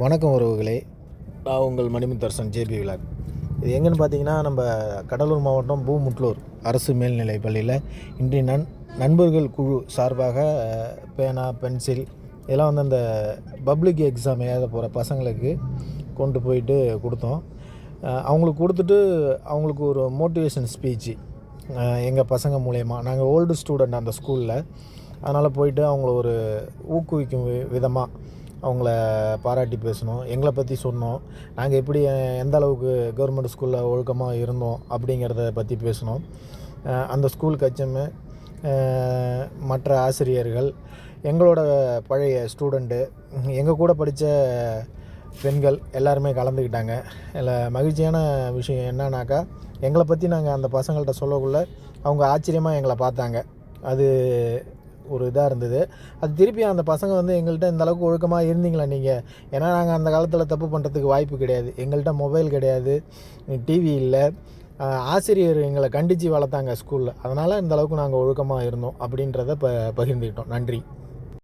வணக்கம் உறவுகளே. நான் உங்கள் மணிமுத்தரசன் ஜேபி விலாக். இது எங்கன்னு பார்த்தீங்கன்னா நம்ம கடலூர் மாவட்டம் பூமுட்லூர் அரசு மேல்நிலை பள்ளியில் இன்றைய நண் நண்பர்கள் குழு சார்பாக பேனா பென்சில் இதெல்லாம் வந்து அந்த பப்ளிக் எக்ஸாம் எழுத போகிற பசங்களுக்கு கொண்டு போயிட்டு கொடுத்தோம். அவங்களுக்கு கொடுத்துட்டு அவங்களுக்கு ஒரு மோட்டிவேஷன் ஸ்பீச்சு எங்கள் பசங்க மூலயமா. நாங்கள் ஓல்டு ஸ்டூடெண்ட் அந்த ஸ்கூலில். அதனால் போயிட்டு அவங்கள ஒரு ஊக்குவிக்கும் வி- விதமாக அவங்கள பாராட்டி பேசணும் எங்களை பற்றி சொன்னோம். நாங்கள் எப்படி எந்த அளவுக்கு கவர்மெண்ட் ஸ்கூலில் ஒழுக்கமாக இருந்தோம் அப்படிங்கிறத பற்றி பேசணும். அந்த ஸ்கூல் கச்சமே மற்ற ஆசிரியர்கள் எங்களோட பழைய ஸ்டூடெண்ட்டு எங்கள் கூட படித்த பெண்கள் எல்லாருமே கலந்துக்கிட்டாங்க. இல்லை மகிழ்ச்சியான விஷயம் என்னன்னாக்கா எங்களை பற்றி நாங்கள் அந்த பசங்கள்கிட்ட சொல்லக்குள்ள அவங்க ஆச்சரியமாக எங்களை பார்த்தாங்க. அது ஒரு இதாக இருந்தது. அது திருப்பி அந்த பசங்க வந்து எங்கள்கிட்ட இந்த அளவுக்கு ஒழுக்கமாக இருந்தீங்களா நீங்கள் ஏன்னா நாங்கள் அந்த காலத்தில் தப்பு பண்ணுறதுக்கு வாய்ப்பு கிடையாது. எங்கள்கிட்ட மொபைல் கிடையாது. டிவி இல்லை. ஆசிரியர் எங்களை கண்டித்து வளர்த்தாங்க ஸ்கூலில் அதனால் இந்த அளவுக்கு நாங்கள் ஒழுக்கமாக இருந்தோம் அப்படின்றத ப பகிர்ந்துக்கிட்டோம் நன்றி.